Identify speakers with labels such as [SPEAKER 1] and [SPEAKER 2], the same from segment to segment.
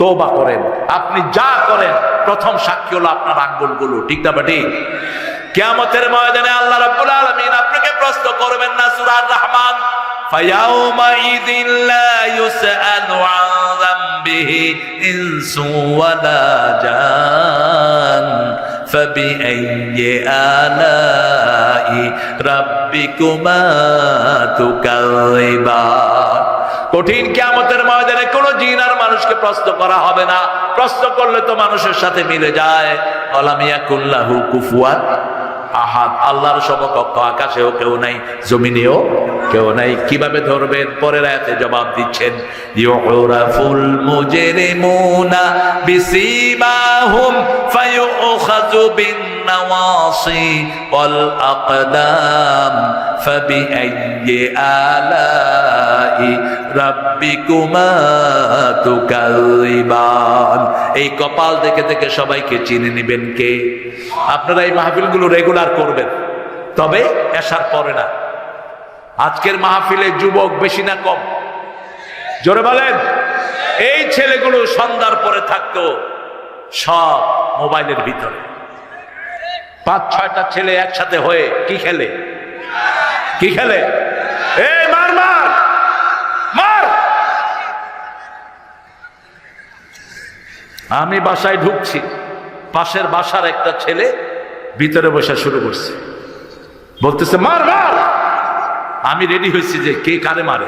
[SPEAKER 1] তোবা করেন আপনি যা করেন প্রথম সাক্ষী হলো আপনার আঙ্গুলগুলো ঠিক না ঠিক কিয়ামতের ময়দানে আল্লাহ রাব্বুল আলামিন আপনাকে প্রশ্ন করবেন না সূরা রহমান فيومئذ لا يسأل عن ذنبه إنس ولا جان فبأي آلاء ربكما تكذبان কঠিন কিয়ামতের ময়দানে কোন জিন আর মানুষকে প্রশ্ন করা হবে না। প্রশ্ন করলে তো মানুষের সাথে মিলে যায়। আল্লাহর সমকক্ষ আকাশেও কেউ নাই, জমিনেও কেউ নাই। কীভাবে ধরবেন? পরের আয়াতে জবাব দিচ্ছেন ইউরাফুল মুজরিমুনা বিসিমাহুম ফায়ুখাযু নাওয়াসি ওয়াল আকদাম ফাবিআইয়ি আলাই রাব্বিকুমা তুকাযিবান এই কপাল দেখে দেখে সবাইকে চিনে নেবেন কে? আপনারা এই মাহফিলগুলো রেগুলার করবেন। তবে এসার পরে না। আজকের মাহফিলে যুবক বেশি না কম। জোরে বলেন। এই ছেলেগুলো সন্ধ্যার পরে থাকতো। সব মোবাইলের ভিতরে। পাঁচ, ছয়টা ছেলে একসাথে হয়ে কি খেলে? কি খেলে? এ মার মার! মার! আমি বাসায় ঢুকছি। পাশের বাসার একটা ছেলে ভিতরে বসে শুরু করছে। বলতেছে, মার মার! আমি রেডি হয়েছি যে কে কারে মারে।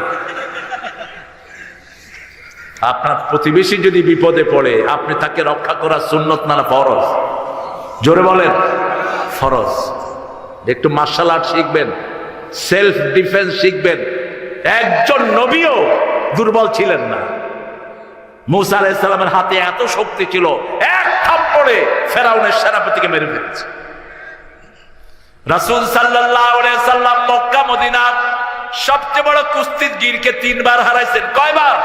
[SPEAKER 1] আপনার প্রতিবেশী যদি বিপদে পড়ে, আপনি তাকে রক্ষা করা সুন্নত না ফরজ? জোরে বলেন, ফরজ। একটু মার্শাল আর্ট শিখবেন সেলফ ডিফেন্স শিখবেন। একজন নবীও দুর্বল ছিলেন না। মুসা আলাইসালামের হাতে এত শক্তি ছিল, এক থাপ্পড়ে ফেরাউনের সেনাপতিকে মেরে ফেলেছে। রাসুল সাল্লাম মক্কা মদিনা সবচেয়ে বড় কুস্তির গিরকে তিনবার হারাইছেন। কয়বার?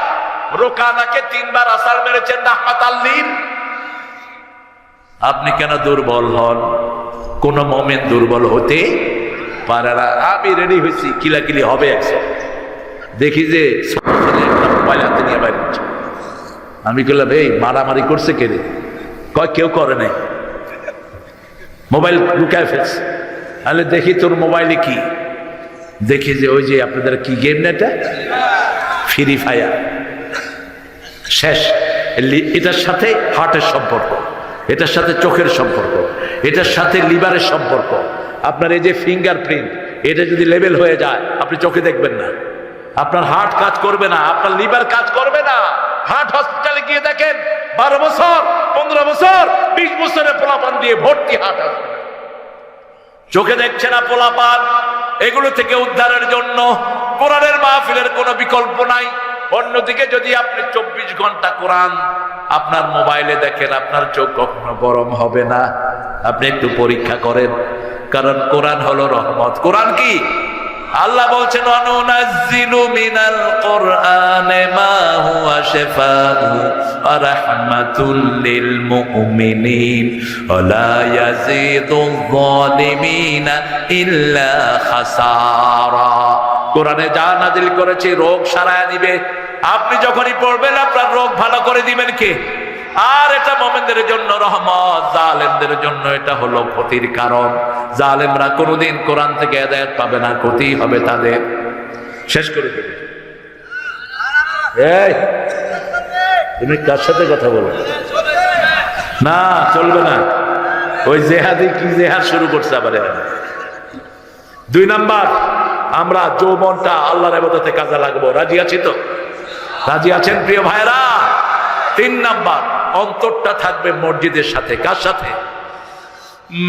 [SPEAKER 1] রোকানাকে তিনবার আসার মেরেছেন রাহমাত আল্লিন আপনি কেন দুর্বল হন? কোন মোমেন দুর্বল হতে পারে না। আমি রেডি হয়েছি, কিলাকিলি হবে একশো। দেখি যে মোবাইল নিয়ে আমি বললাম, এই, মারামারি করছে কে রে? কয়, কেউ করে নাই। মোবাইল লুকায় ফেলছে। তাহলে দেখি তোর মোবাইলে কি? দেখি যে ওই যে আপনাদের কি গেম না এটা? ফ্রি ফায়ার শেষ। এটার সাথে হার্টের সম্পর্ক, এটার সাথে চোখের সম্পর্ক, এটার সাথে লিভারের সম্পর্ক। আপনার এই যে ফিঙ্গারপ্রিন্ট এটা যদি লেভেল হয়ে যায়, আপনি চোখে দেখবেন না। আপনার হার্ট কাজ করবে না, আপনার লিভার কাজ করবে না। হার্ট হসপিটালে গিয়ে দেখেন, বারো বছর, পনেরো বছর, বিশ বছরের পোলাপান দিয়ে ভর্তি হার্ট চোখে দেখছে না পোলাপান, এগুলো থেকে উদ্ধারের জন্য কোরআনের মাহফিলের কোনো বিকল্প নাই। অন্যদিকে যদি আপনি চব্বিশ ঘণ্টা কোরআন আপনার মোবাইলে দেখেন, আপনার চোখ কখনো গরম হবে না। আপনি একটু পরীক্ষা করেন, কারণ কোরআন হলো রহমত। কোরআন কি? আল্লাহ বলছেন অনুনাজ্জিলু মিনাল কোরআনে ইল্লা খাসারা। কোরআনে যা নাজিল করেছে, রোগ সারায় দিবে। আপনি যখনই পড়বেন, আপনার রোগ ভালো করে দিবেন কে? আর এটা মোমেনদের জন্য রহমত, জালেমদের জন্য এটা হলো ক্ষতির কারণ। জালেমরা কোনোদিন কোরআন থেকে হেদায়েত পাবে না, ক্ষতি হবে তাদের। শেষ করে দেবে তুমি কার সাথে কথা বলো? না, চলবে না। ওই জেহাদি কি জেহাদ শুরু করছে আবার দুই নাম্বার আমরা যৌবনটা আল্লাহর এবাদতে কাজে লাগবো। রাজি আছি তো? রাজি আছেন প্রিয় ভাইরা তিন নাম্বার, অন্তরটা থাকবে মসজিদের সাথে। কার সাথে?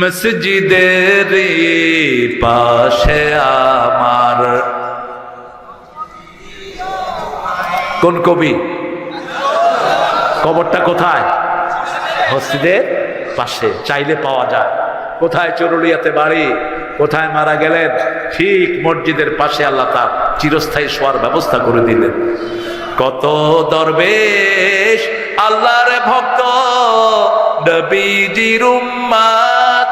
[SPEAKER 1] মসজিদের পাশে আমার। কোন কবি? কবরটা কোথায়? মসজিদের পাশে, চাইলে পাওয়া যায়। কোথায়? চরুলিয়াতে বাড়ি। কোথায় মারা গেলেন? ঠিক মসজিদের পাশে আল্লাহ তার চিরস্থায়ী শোয়ার ব্যবস্থা করে দিলেন। কত দরবেশ আল্লাহর ভক্ত, নবীজির উম্মাত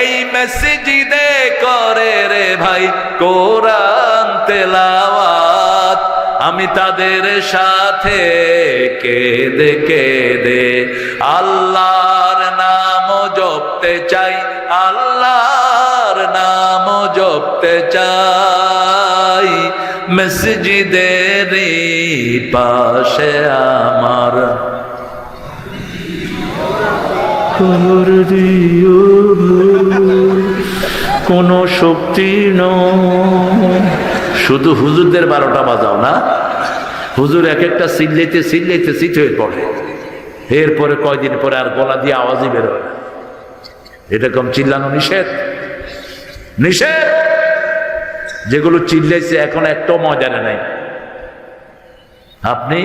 [SPEAKER 1] এই করে রে ভাই কোরআন তেলাওয়াত। আমি তাদের সাথে কেঁদে কেঁদে আল্লাহর নাম জপতে চাই। মসজিদের পাশে আমার কোনো শক্তি ন শুধু হুজুরদের বারোটা বাজাও না? হুজুর এক একটা সিল্লাইতে সিল্লাইতে সিট হয়ে পড়ে। এরপরে কয়দিন পরে আর গলা দিয়ে আওয়াজই বেরোয় এরকম চিল্লানো নিষেধ? নিষেধ? যেগুলো চিল্লাইছে, এখন একটাও ময়দানে নাই আপনি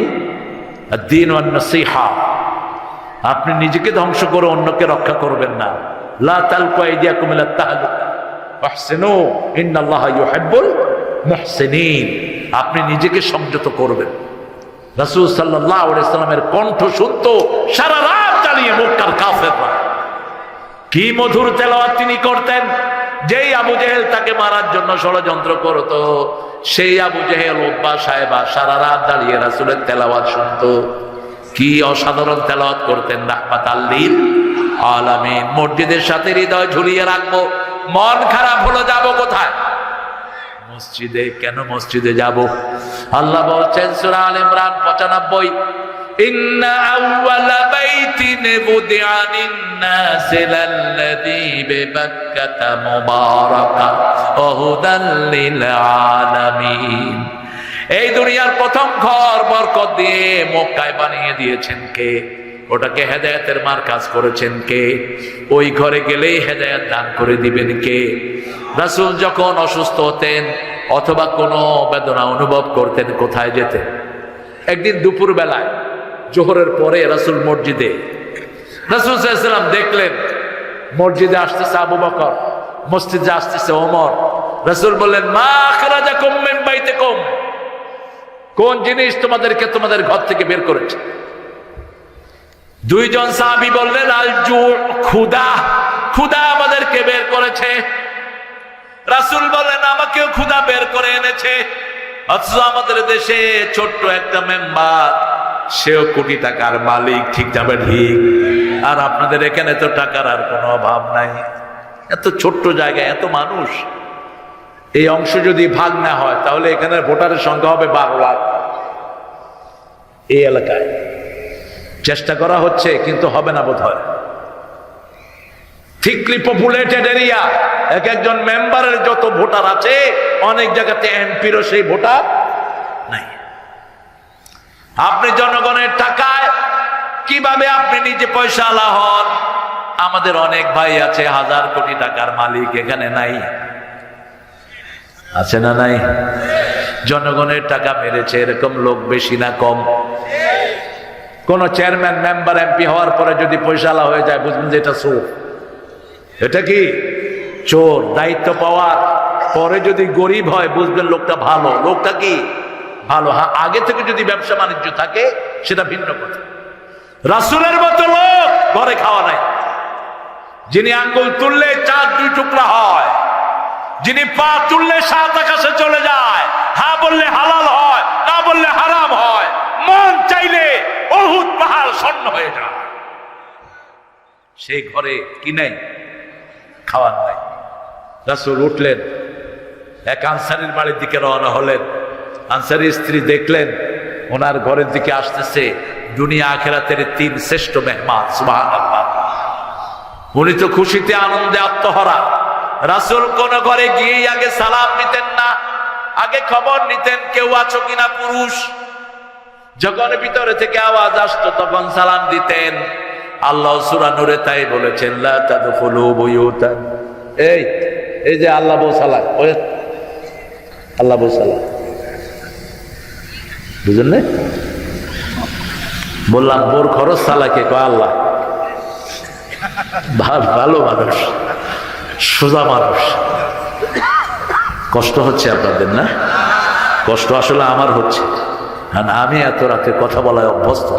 [SPEAKER 1] দিন অন্য সিহা আপনি নিজেকে ধ্বংস করে অন্যকে রক্ষা করবেন না। লা ইন্নাল্লাহা ইউহিব্বুল মুহসিনিন। আপনি নিজেকে সংযত করবেন। রাসূল সাল্লাল্লাহু সাল্লামের কণ্ঠ শুনতো, সারা রাত চালিয়ে কাফেররা। কি মধুর তেলাওয়াত তিনি করতেন। যেই আবু জেহেল তাকে মারার জন্য ষড়যন্ত্র করতো, সেই আবু জেহেল ওব্বা সাহেবা সারা রাত দাঁড়িয়ে রাসূলের তেলাওয়াত শুনতো। কি অসাধারণ তেলাওয়াত করতেন রাহমাত আল্লিল আলামিন। মসজিদের সাথে হৃদয় ঝুলিয়ে রাখব, মন খারাপ হলো, যাব কোথায়? মসজিদে, কেন মসজিদে যাব? আল্লাহ বলছেন, সূরা আল ইমরান 95 ইন্না আউওয়ালা এই দুনিয়ার প্রথম ঘর বরকত দিয়ে মক্কায় বানিয়ে দিয়েছেন কে? ওটাকে হেদায়েতের মার কাজ করেছেন কে? ওই ঘরে গেলেই হেদায়েত দান করে দিবেন কে? রাসূল যখন অসুস্থ হতেন অথবা কোনো বেদনা অনুভব করতেন, কোথায় যেতেন? একদিন দুপুর বেলায় জোহরের পরে রাসূল মসজিদে রাসূল সাল্লাল্লাহু দেখলেন, মসজিদে আসতেছে আবু বকর, মসজিদে আসতেছে ওমর। রসুল বললেন, মা মিন বাইতিকুম। কোন জিনিস তোমাদেরকে তোমাদের ঘর থেকে বের করেছে? দুইজন সাহাবি বললেন, আল ক্ষুদা ক্ষুদা আমাদেরকে বের করেছে। রাসূল বললেন, আমাকেও ক্ষুদা বের করে এনেছে। অথচ আমাদের দেশে ছোট্ট একটা মেম্বার, সেও কোটি টাকার মালিক, ঠিক যাবে ঠিক? আর আপনাদের এখানে তো টাকার আর কোনো অভাব নাই। এত ছোট্ট জায়গায় এত মানুষ। এই অংশ যদি ভাগ না হয়, তাহলে এখানে ভোটারের সংখ্যা হবে বারো লাখ। এই এলাকায় চেষ্টা করা হচ্ছে, কিন্তু হবে না বোধ হয় পপুলেটেড এরিয়া এক একজন মেম্বারের যত ভোটার আছে, অনেক জায়গাতে এমপিরও সেই ভোটার নাই। আপনি জনগণের টাকায় কীভাবে আপনি নিজে পয়সা আলা হন? আমাদের অনেক ভাই আছে, হাজার কোটি টাকার মালিক, এখানে নাই। আছে না নাই? জনগণের টাকা মেরেছে, এরকম লোক বেশি না কম। কোন চেয়ারম্যান, মেম্বার, এমপি হওয়ার পরে যদি পয়সালা হয়ে যায়, বুঝবেন যে এটা চোর। এটা কি? চোর, দায়িত্ব পাওয়ার। পরে যদি গরিব হয়, বুঝবেন লোকটা ভালো। লোকটা কি? ভালো। হ্যাঁ আগে থেকে যদি ব্যবসা বাণিজ্য থাকে, সেটা ভিন্ন কথা। রাসুলের মতো লোক ঘরে খাওয়া নাই। যিনি আঙ্গুল তুললে চার দুই টুকরা হয়, যিনি পা তুললে সাত আকাশে চলে যায়, হা বললে হালাল হয়, না বললে হারাম হয়, মন চাইলে বহুত পাহাড় স্বর্ণ হয়ে যায়। সেই ঘরে কি নাই? খাওয়ার নাই। রাসুল উঠলেন, এক আনসারির বাড়ির দিকে রওনা হলেন। আনসারির স্ত্রী দেখলেন, ওনার ঘরের দিকে আসতেছে। দুনিয়া আখেরাতের তিন শ্রেষ্ঠ মেহমান সুবাহ উনি তো খুশিতে, আনন্দে আত্মহরা। রাসুল কোন ঘরে গিয়েই আগে সালাম নিতেন না, আগে খবর নিতেন কেউ আছো কিনা পুরুষ। যখন ভিতরে থেকে আওয়াজ আসতো, তখন সালাম দিতেন। আল্লাহ সুরা নুরে তাই বলেছেন এই এই যে আল্লাহ ওই আল্লাহ সালাম বুঝলেন বললাম, বোর খরচ সালাকে কয়, আল্লাহ ভালো মানুষ, সোজা মানুষ। কষ্ট হচ্ছে আপনাদের, না? কষ্ট আসলে আমার হচ্ছে। কারণ আমি এত রাতে কথা বলায় অভ্যস্ত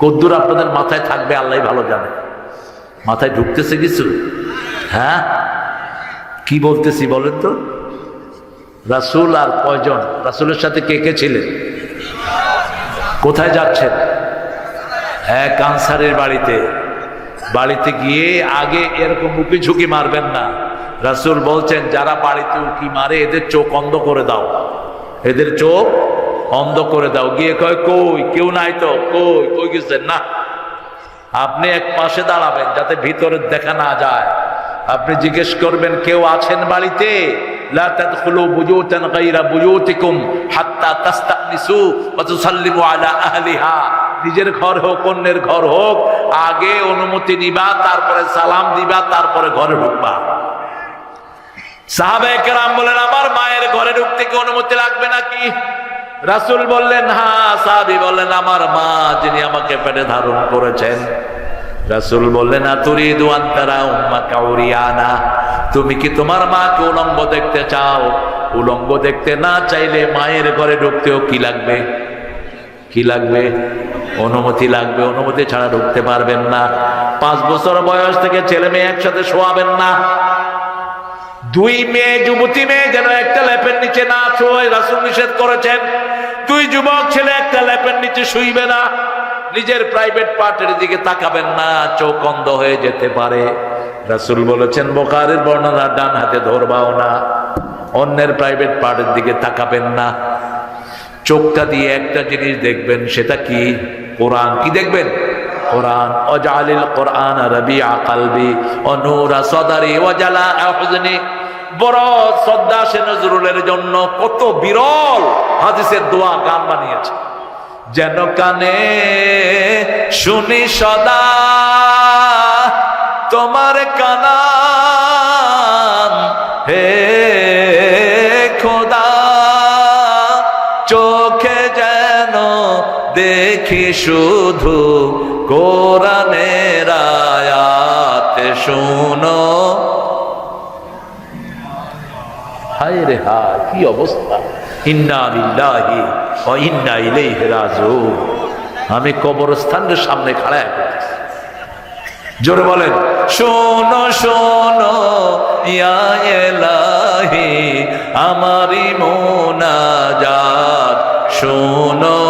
[SPEAKER 1] কদ্দুর আপনাদের মাথায় থাকবে আল্লাহ ভালো জানে। মাথায় ঢুকতেছে কিছু? হ্যাঁ? কি বলতেছি বলেন তো? রাসূল আর কয়জন? রাসূলের সাথে কে কে ছিলেন? কোথায় যাচ্ছেন? এক আনসারের বাড়িতে। বাড়িতে গিয়ে আগে এরকম উকি ঝুঁকি মারবেন না। রাসূল বলছেন, যারা বাড়িতে উকি মারে, এদের চোখ অন্ধ করে দাও। এদের চোখ অন্ধ করে দাও। গিয়ে কয়, কই, কেউ নাই তো? কই কই গেছেন? না। আপনি এক পাশে দাঁড়াবেন যাতে ভিতরে দেখা না যায়। আপনি জিজ্ঞেস করবেন, কেউ আছেন বাড়িতে? আহলিহা। নিজের ঘর হোক, অন্যের ঘর হোক, আগে অনুমতি নিবা, তারপরে সালাম দিবা, তারপরে ঘরে ঢুকবা। সাহাবায়ে কেরাম বলেন, আমার মায়ের ঘরে ঢুকতে কি অনুমতি লাগবে নাকি? রাসূল বললেন হ্যাঁ সাহাবী বললেন, আমার মা যিনি আমাকে পেটে ধারণ করেছেন। রাসূল বললেন, আতুরিদু আনতারা উম্মা কাউরিয়ানা তুমি কি তোমার মাকে উলঙ্গ দেখতে চাও? উলঙ্গ দেখতে না চাইলে মায়ের ঘরে ঢুকতেও কি লাগবে? কি লাগবে? অনুমতি লাগবে, অনুমতি ছাড়া ঢুকতে পারবেন না। পাঁচ বছর বয়স থেকে ছেলে মেয়ে একসাথে শোয়াবেন না। দুই মেয়ে, যুবতী মেয়ে যেন একটা ল্যাপের নিচে না শোয়, রাসুল নিষেধ করেছেন। দুই যুবক ছেলে একটা ল্যাপের নিচে শুইবে না। নিজের প্রাইভেট পার্টের দিকে তাকাবেন না, চোখ অন্ধ হয়ে যেতে পারে। রাসুল বলেছেন বোকারের বর্ণনা, ডান হাতে ধরবাও না। অন্যের প্রাইভেট পার্টের দিকে তাকাবেন না। চোখটা দিয়ে একটা জিনিস দেখবেন, সেটা কি? কোরআন কি দেখবেন? সে নজরুলের জন্য, কত বিরল হাদিসের দোয়া গান বানিয়েছে। যেন কানে শুনি সদা শুধু কোরআনের আয়াত শুনো। হায় রে হায়, কি অবস্থা। ইন্না লিল্লাহি ওয়া ইন্না ইলাইহি রাজিউন। আমি কবরস্থানের সামনে খাড়া করতেছি জোরে বলেন, শোনো শোনো, ইয়া এলাহি আমারি মোনাজাত, শোনো।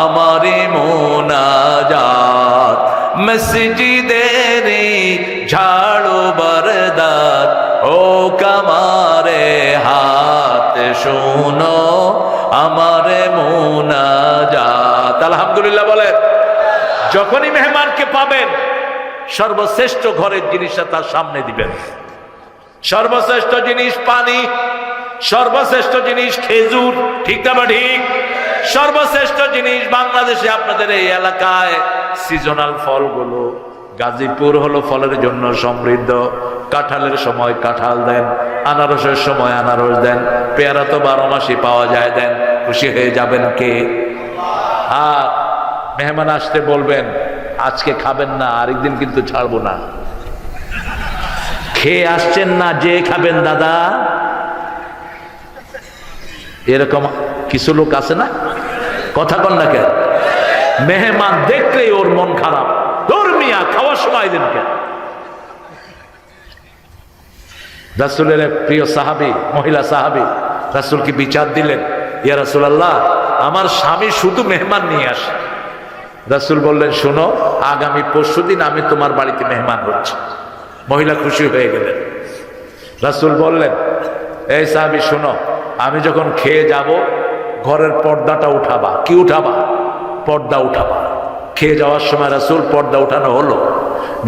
[SPEAKER 1] আমারি মোনাজাত, মসজিদেরি ঝাড়ু বরদাত, ও কামারে হাত শোনো আমারে মোনাজাত। আলহামদুলিল্লাহ বলেন, যখনই মেহমানকে পাবেন, সর্বশ্রেষ্ঠ ঘরের জিনিসটা তার সামনে দিবেন। সর্বশ্রেষ্ঠ জিনিস পানি, সর্বশ্রেষ্ঠ জিনিস খেজুর, ঠিক না বা ঠিক? সর্বশ্রেষ্ঠ জিনিস বাংলাদেশে আপনাদের এই এলাকায় সিজনাল ফলগুলো। গাজীপুর হলো ফলের জন্য সমৃদ্ধ। কাঁঠালের সময় কাঁঠাল দেন, আনারসের সময় আনারস দেন, পেয়ারা তো বারো মাসে পাওয়া যায় দেন, খুশি হয়ে যাবেন কে? আর মেহমান আসতে বলবেন, আজকে খাবেন না, আরেকদিন কিন্তু ছাড়বো না। খেয়ে আসছেন না, যে খাবেন দাদা? এরকম কিছু লোক আছে না? কথা কন না কেন? মেহমান দেখলেই ওর মন খারাপ। তোর মিয়া, খাওয়ার সময় দিন কেন? রাসুলের প্রিয় সাহাবি, মহিলা সাহাবি রাসুলকে বিচার দিলেন? ইয়া রাসুল আল্লাহ আমার স্বামী শুধু মেহমান নিয়ে আসে। রাসুল বললেন, শোনো, আগামী পরশু দিন আমি তোমার বাড়িতে মেহমান হচ্ছি। মহিলা খুশি হয়ে গেলেন। রাসুল বললেন, এই সাহাবি, শোনো, আমি যখন খেয়ে যাব ঘরের পর্দাটা উঠাবা। কি উঠাবা? পর্দা উঠাবা। খেয়ে যাওয়ার সময় রাসুল পর্দা উঠানো হলো।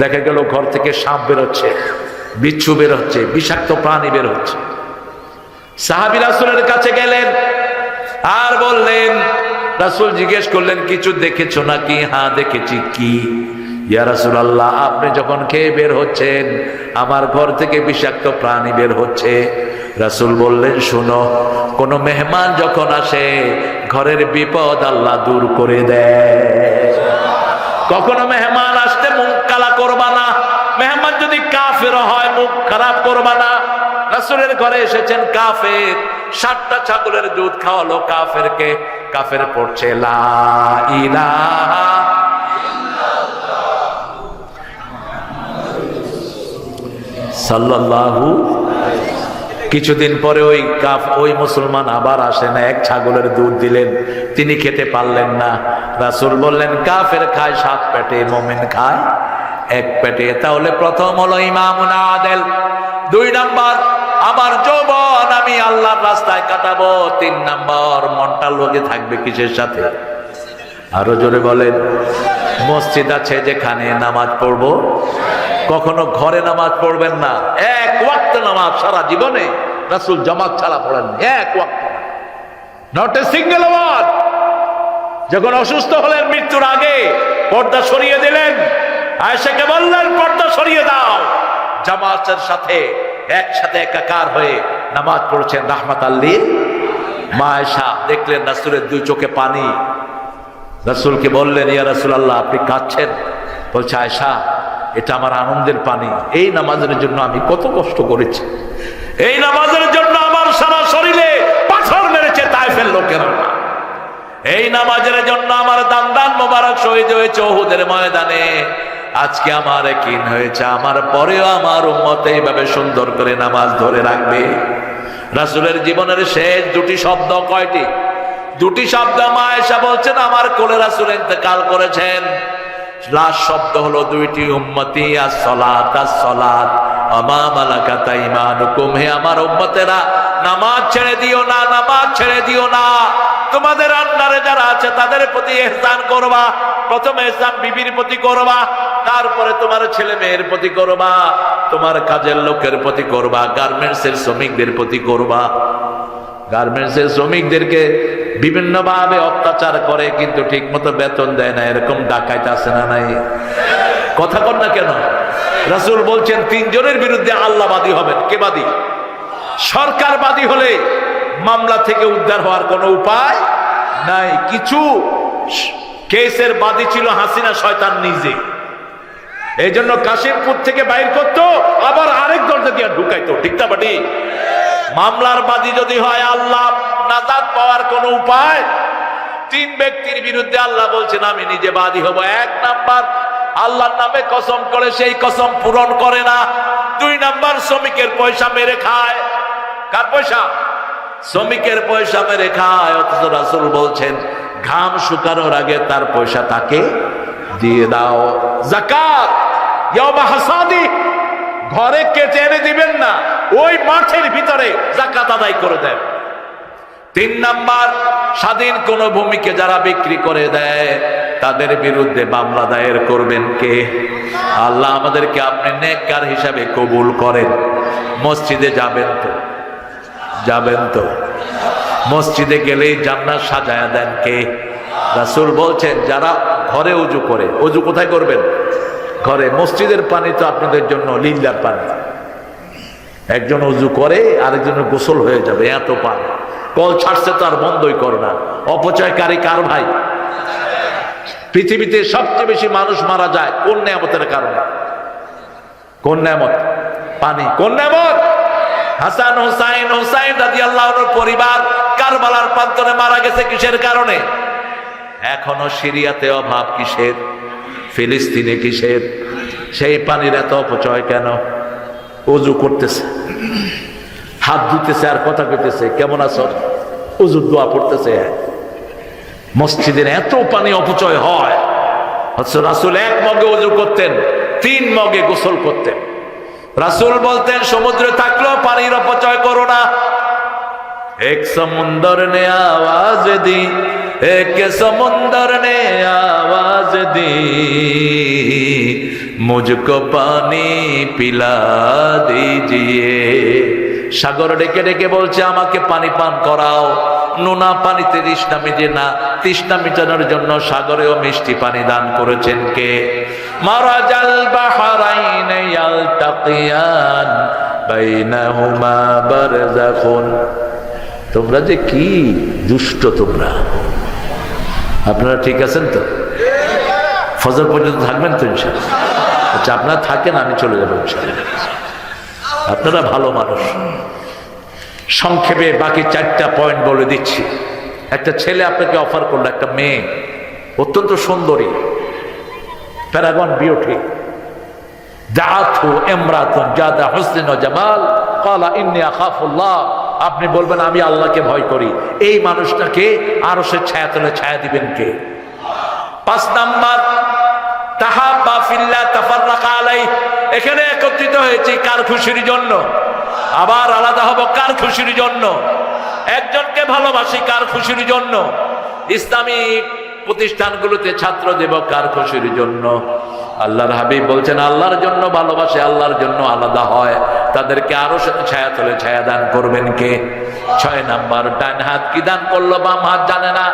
[SPEAKER 1] দেখা গেল ঘর থেকে সাপ বেরোচ্ছে, বিচ্ছু বের হচ্ছে বিষাক্ত প্রাণী বের হচ্ছে সাহাবি রাসুলের কাছে গেলেন, আর বললেন, রাসুল জিজ্ঞেস করলেন, কিছু দেখেছ নাকি? হ্যাঁ দেখেছি। কি? ইয়া রাসুল আল্লাহ আপনি যখন খেয়ে বের হচ্ছেন, আমার ঘর থেকে বিষাক্ত প্রাণী বের হচ্ছে। রাসুল বললেন, শুনো, কোন মেহমান যখন আসে, ঘরের বিপদ আল্লাহ দূর করে দেয়। কখনো মেহমান আসতে মুখ কালা করবা না। মেহমান যদি কাফের হয়, মুখ খারাপ করবা না। রাসুলের ঘরে এসেছেন কাফের, সাতটা ছাগলের দুধ খাওয়ালো কাফেরকে। কাফের পড়ছে, লা ইলাহা সাল্লাল্লাহু কিছুদিন পরে ওই কাফ, ওই মুসলমান আবার আসে না, এক ছাগলের দুধ দিলেন, তিনি খেতে পারলেন না। রাসুল বললেন, কাফের খায় সাত পেটে, মোমেন খায় এক পেটে। তাহলে প্রথম হলো ইমামুন আদেল, দুই নাম্বার, আমার যৌবন আমি আল্লাহর রাস্তায় কাটাবো। তিন নাম্বার, মনটা লোকে থাকবে কিসের সাথে? আরও জোরে বলেন, মসজিদ আছে যেখানে নামাজ পড়ব। কখনো ঘরে নামাজ পড়বেন না। এক ওয়াক্ত নামাজ সারা জীবনে রাসুল জামাত ছাড়া পড়েন এক ওয়াক্ত নট এ সিঙ্গেল ওয়ার্ড যখন অসুস্থ হলেন মৃত্যুর আগে, পর্দা সরিয়ে দিলেন। আয়েশাকে বললেন, পর্দা সরিয়ে দাও। জামাতের সাথে একসাথে একাকার হয়ে নামাজ পড়ছেন রাহমাত আল্লীর মা দেখলেন রাসুলের দুই চোখে পানি। রাসুলকে বললেন, ইয়া রাসুল আল্লাহ আপনি কাঁদছেন? বলছে আয়সা এটা আমার আনন্দের পানি। এই নামাজের জন্য আমি কত কষ্ট করেছি। এই নামাজের জন্য আমার সারা শরীরে পাথর মেরেছে তাইফের লোকেরা। এই নামাজের জন্য আমার দান দান মোবারক শহীদ হয়েছে ওহুদের ময়দানে। আজকে আমার কিন হয়েছে। আমার পরেও আমার উম্মত এইভাবে সুন্দর করে নামাজ ধরে রাখবে। রাসুলের জীবনের শেষ দুটি শব্দ কয়টি? দুটি শব্দ মা এসা বলছেন, আমার কোলে রাসুল ইন্তেকাল করেছেন। লাস্ট শব্দ হলো দুইটি, উম্মতি আর সলাত আর সলাত আমার উম্মতেরা, নামাজ ছেড়ে দিও না, নামাজ ছেড়ে দিও না। তোমাদের যারা আছে, তাদের প্রতি করবা। প্রথমে বিবির প্রতি করবা, তারপরে তোমার ছেলে মেয়ের প্রতি করবা, তোমার কাজের লোকের প্রতি করবা গার্মেন্টস এর শ্রমিকদের প্রতি করবা। গার্মেন্টস এর শ্রমিকদেরকে বিভিন্ন ভাবে অত্যাচার করে, কিন্তু ঠিক মতো বেতন দেয় না। এরকম ডাকাইতে আসে না নাই? কথা কর না কেন? রাসুল বলছেন, তিনজনের বিরুদ্ধে আল্লাহ বাদী হবেন। কে বাদী? সরকার বাদী হলে মামলা থেকে উদ্ধার হওয়ার কোনো উপায় নাই। কিছু কেসের বাদী ছিল হাসিনা শয়তান নিজে। এই জন্য কাশিমপুর থেকে বাইর করতো, আবার আরেক দরজা দিয়ে ঢুকাইতো। ঠিক না বাটি? মামলার বাদী যদি হয়, আল্লাহ নাজাদ পাওয়ার কোনো উপায়? তিন ব্যক্তির বিরুদ্ধে আল্লাহ বলছেন, আমি নিজে বাদী হব। এক নাম্বার, আল্লাহর নামে কসম করে সেই কসম পূরণ করে না। দুই নাম্বার, শ্রমিকের পয়সা মেরে খায়। কার পয়সা? শ্রমিকের পয়সা মেরে খায়। অথচ রাসুল বলছেন, ঘাম শুকানোর আগে তার পয়সা তাকে দিয়ে দাও। জাকাত ঘরে কেটে এনে দিবেন না। ওই মাঠের ভিতরে জাকাত আদায় করে দেন। তিন নাম্বার, স্বাধীন কোন ভূমিকে যারা বিক্রি করে দেয়, তাদের বিরুদ্ধে মামলা দায়ের করবেন কে? আল্লাহ আমাদেরকে আপনি নেককার হিসাবে কবুল করেন। মসজিদে যাবেন তো? যাবেন তো? মসজিদে গেলেই জান্নাত সাজায়া দেন কে? রাসুল বলছেন, যারা ঘরে উজু করে, উজু কোথায় করবেন? ঘরে। মসজিদের পানি তো আপনাদের জন্য লিল্লার পানি। একজন উজু করে, আরেকজনের গোসল হয়ে যাবে, এত পানি। কল ছাড়ছে তো আর বন্ধই করো না। অপচয়কারী কার ভাই? পৃথিবীতে সবচেয়ে বেশি মানুষ মারা যায় কোন নিয়ামতের কারণে? কোন নিয়ামত? পানি। কোন নিয়ামত? হাসান হোসাইন হোসাইন রাজি আল্লাহর পরিবার কারবালার প্রান্তরে মারা গেছে কিসের কারণে? এখনও সিরিয়াতে অভাব কিসের? ফিলিস্তিনে কিসের? সেই পানির এত অপচয় কেন? অজু করতেছে। হাত ধুতেছে আর কথা কইতেছে, কেমন আছো? উজুর দোয়া পড়তেছে। মসজিদের এত পানি অপচয় হয়। অথচ রাসুল এক মগে উজু করতেন, তিন মগে গোসল করতেন। রাসুল বলতেন, সমুদ্রে থাকলেও পানির অপচয় করো না। এক সমুন্দর নে আওয়াজ দি, এক সমুন্দর নে আওয়াজ দি, মুঝকো পানি পিলা দিজিয়ে। সাগর ডেকে ডেকে বলছে, আমাকে পানি পান করাও। নোনা পানিতে তৃষ্ণা মিটে না তৃষ্ণা মিটানোর জন্য সাগরেও মিষ্টি পানি দান করেছেন কে? তোমরা যে কি দুষ্ট তোমরা। আপনারা ঠিক আছেন তো? ফজর পর্যন্ত থাকবেন তো আচ্ছা আপনারা থাকেন, আমি চলে যাব আপনারা ভালো মানুষ। সংক্ষেপে বাকি চারটা পয়েন্ট বলে দিচ্ছি। একটা ছেলে আপনাকে অফার করল, একটা মেয়ে। অত্যন্ত সুন্দরী। প্যারাগন বিউটি আপনি বলবেন, আমি আল্লাহকে ভয় করি। এই মানুষটাকে আরও সে ছায়া তোলে, ছায়া দিবেন কে? পাঁচ নাম্বার ফিল্লাহ তাফাররাকা আলাই এখানে একত্রিত হয়েছি কার খুশির জন্য? আবার আলাদা হব কার খুশির জন্য? একজনকে ভালোবাসি কার খুশির জন্য? ইসলামী প্রতিষ্ঠানগুলোতে ছাত্র দেব কার খুশির জন্য? আল্লাহর হাবিব বলছেন, আল্লাহর জন্য ভালোবাসে, আল্লাহর জন্য আলাদা হয়। তাদেরকে আরও ছায়া তোলে, ছায়া দান করবেন কে? ছয় নাম্বার, ডান হাত কি দান করল, বাম হাত জানে না?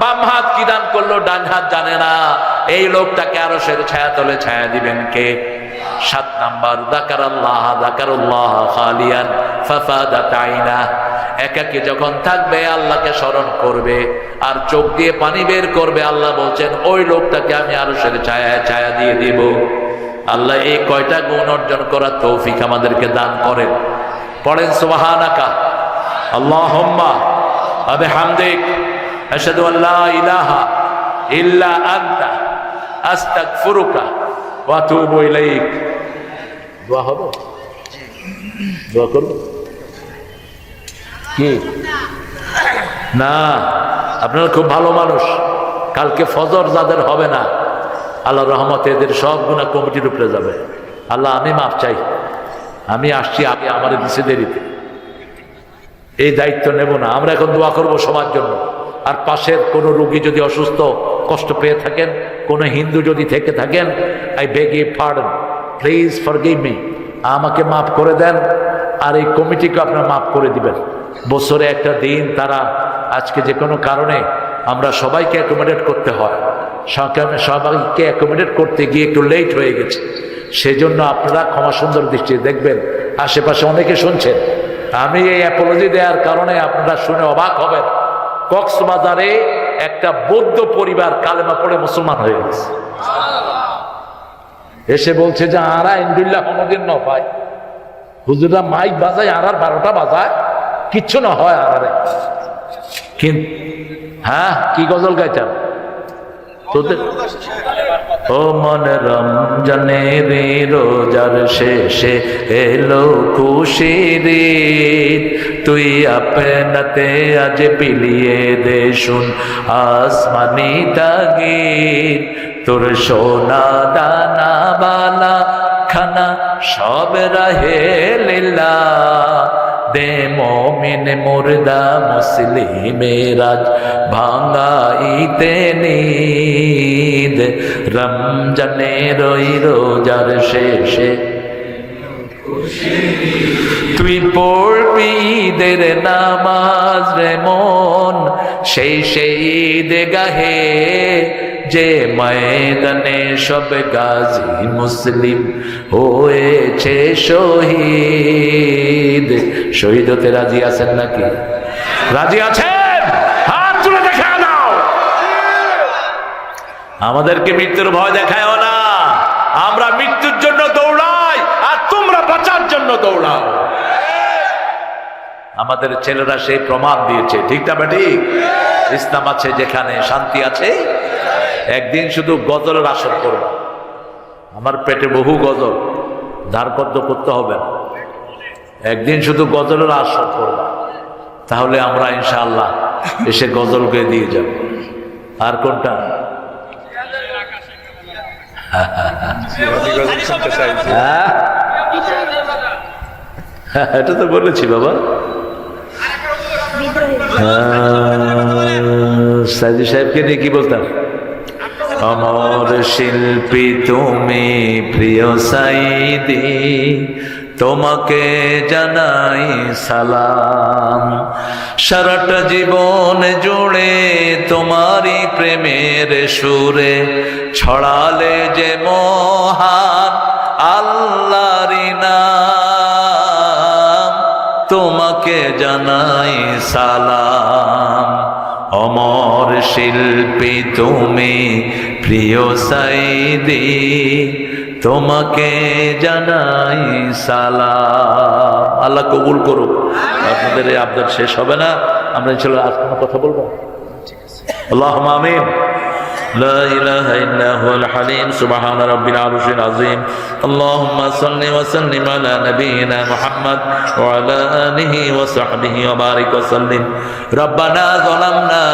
[SPEAKER 1] বাম হাত কি দান করল, ডান হাত জানে না? এই লোকটাকে আরও সের ছায়া তোলে, ছায়া দিবেন কে? সাত নাম্বার দাকার আল্লাহ দাকার উল্লাহ খালিয়ান ফাফাদা তাইনা একাকে যখন থাকবে, আল্লাহকে স্মরণ করবে, আর চোখ দিয়ে পানি বের করবে, আল্লাহ বলছেন, ওই লোকটাকে আমি আরও সেরে ছায়া ছায়া দিয়ে দিব। আল্লাহ এই কয়টা গুণ অর্জন করার তৌফিক আমাদেরকে দান করেন। পড়েন, সুবহানাকা। আল্লাহুম্মা আবে হামদিক আশহাদু আল্লা ইলাহা ইল্লা আনতা। আস্তাগফিরুকা। ইলাইক। দোয়া হবে? দোয়া করব? কি? না আপনারা খুব ভালো মানুষ। কালকে ফজর যাদের হবে না আল্লাহ রহমতে এদের সব গুণা কমিটির উপরে যাবে। আল্লাহ আমি মাফ চাই। আমি আসছি আগে আমার দিছে দেরিতে। এই দায়িত্ব নেব না। আমরা এখন দোয়া করব সবার জন্য। আর পাশের কোনো রুগী যদি অসুস্থ কষ্ট পেয়ে থাকেন, কোনো হিন্দু যদি থেকে থাকেন আই বেগ ই পার্ডন প্লিজ ফর মি আমাকে মাফ করে দেন, আর এই কমিটিকে আপনার মাফ করে দিবেন। বছরে একটা দিন তারা আজকে যে কোনো কারণে আমরা সবাইকে অ্যাকোমোডেট করতে হয় সবাইকে অ্যাকোমোডেট করতে গিয়ে একটু লেট হয়ে গেছে। সেজন্য আপনারা ক্ষমা সুন্দর দৃষ্টি দেখবেন, আশেপাশে অনেকে শুনছেন। আমি এই অ্যাপোলজি দেওয়ার কারণে আপনারা শুনে অবাক হবেন। কক্সবাজারে একটা বৌদ্ধ পরিবার কালেমা পড়ে মুসলমান হয়ে গেছে। এসে বলছে যে, আরা ইন্দুল্লাহ কোনোদিন ন পায় হুজুরা মাইক বাজায় আর বারোটা বাজায়। কিচ্ছু না হয় আরারে। হ্যাঁ কি গজল গাইতাম? তোদের ও মন রমজানে রে, রোজার শেষে এলো খুশির ঈদ। তুই আপনাতে আজ বিলিয়ে দে শুন আসমানি তাগিদ। তোর সোনা দানা বালা খানা সব রাহে লীলা। দে মমিন মুর্দা মুসলিমের আজ ভাঙ্গাইতে নিদ। রমজানে রই রোজার শেষে তুই পড়বি ঈদের নামাজ রে মন, সেই সেই ঈদ গাহে যে ময়দানে সব গাজী মুসলিম হয়েছে শহীদ। শহীদ হতে রাজি আছেন নাকি? রাজি আছেন? হাত তুলে দেখা নাও। আমাদেরকে মৃত্যুর ভয় দেখায়ও না। আমরা মৃত্যুর জন্য দৌড়াই আর তোমরা বাঁচার জন্য দৌড়াও। আমাদের ছেলেরা সেই প্রমাণ দিয়েছে। ঠিক না ঠিক ইসলাম আছে যেখানে শান্তি আছে। একদিন শুধু গজলের আসর করব। আমার পেটে বহু গজল। ধারপদ্য করতে হবে না। একদিন শুধু গজলের আসর করব। তাহলে আমরা ইনশাআল্লাহ এসে গজল গিয়ে দিয়ে যাব। আর কোনটা? হ্যাঁ? এটা তো বলেছি বাবা। সাজি সাহেবকে নিয়ে কি বলতাম? অমর শিল্পী তুমি প্রিয় সাইদি, তোমাকে জানাই সালাম। সারাটা জীবন জুড়ে তোমারই প্রেমের সুরে ছড়ালে যে মহান আল্লাহরি তোমাকে জানাই সালাম। অমর শিল্পী তুমি, প্রিয় সাইদি, তোমাকে জানাই সালাম। আল্লাহ কবুল করুক। আপনাদের এই আবদার শেষ হবে না। আমরা ইনশাল্লাহ আর কোনো কথা বলব আল্লাহ আমিন। لا إله إلا هو الحليم. سبحان رب العرش العظيم. اللهم صل وسلم على نبينا محمد وعلى آله وصحبه وبارك وسلم. ربنا ظلمنا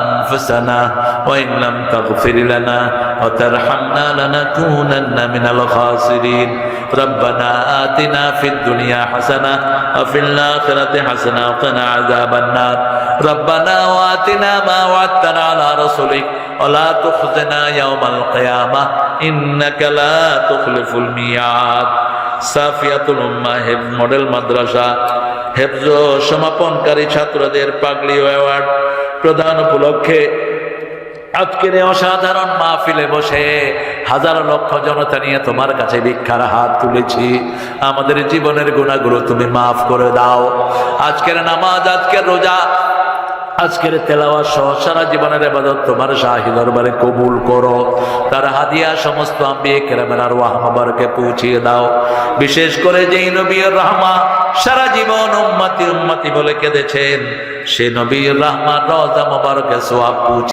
[SPEAKER 1] أنفسنا وإن لم تغفر لنا وترحمنا لنكونن من الخاسرين. ربنا آتنا في الدنيا حسنة وفي الآخرة حسنة وقنا عذاب النار ربنا وآتنا ما وعدتنا على رسلك ولا تخزنا يوم القيامة إنك لا تخلف الميعاد সাফিয়াতুল উম্মা হেফ মডেল মাদ্রাসা হেফজ সমাপনকারী ছাত্রদের পাগলি অ্যাওয়ার্ড প্রদান উপলক্ষে আজকের অসাধারণ মাহফিলে বসে হাজার লক্ষ জনতা নিয়ে তোমার কাছে ভিক্ষার হাত তুলেছি। আমাদের জীবনের গুণাগুলো তুমি মাফ করে দাও। আজকের নামাজ, আজকের রোজা, আজকের তেলাওয়া সহ সারা জীবনের এবাদত তোমার শাহী দরবারে কবুল করো। তার হাদিয়া সমস্ত আম্বিয়ে কেরামের আর ওয়াহমাবারকে পৌঁছিয়ে দাও। বিশেষ করে যেই নবীর রহমা সারা জীবন উম্মাতি উম্মাতি বলে কেঁদেছেন, সে নবীর রহমান রজা মোবারকে সোয়াব পৌঁছে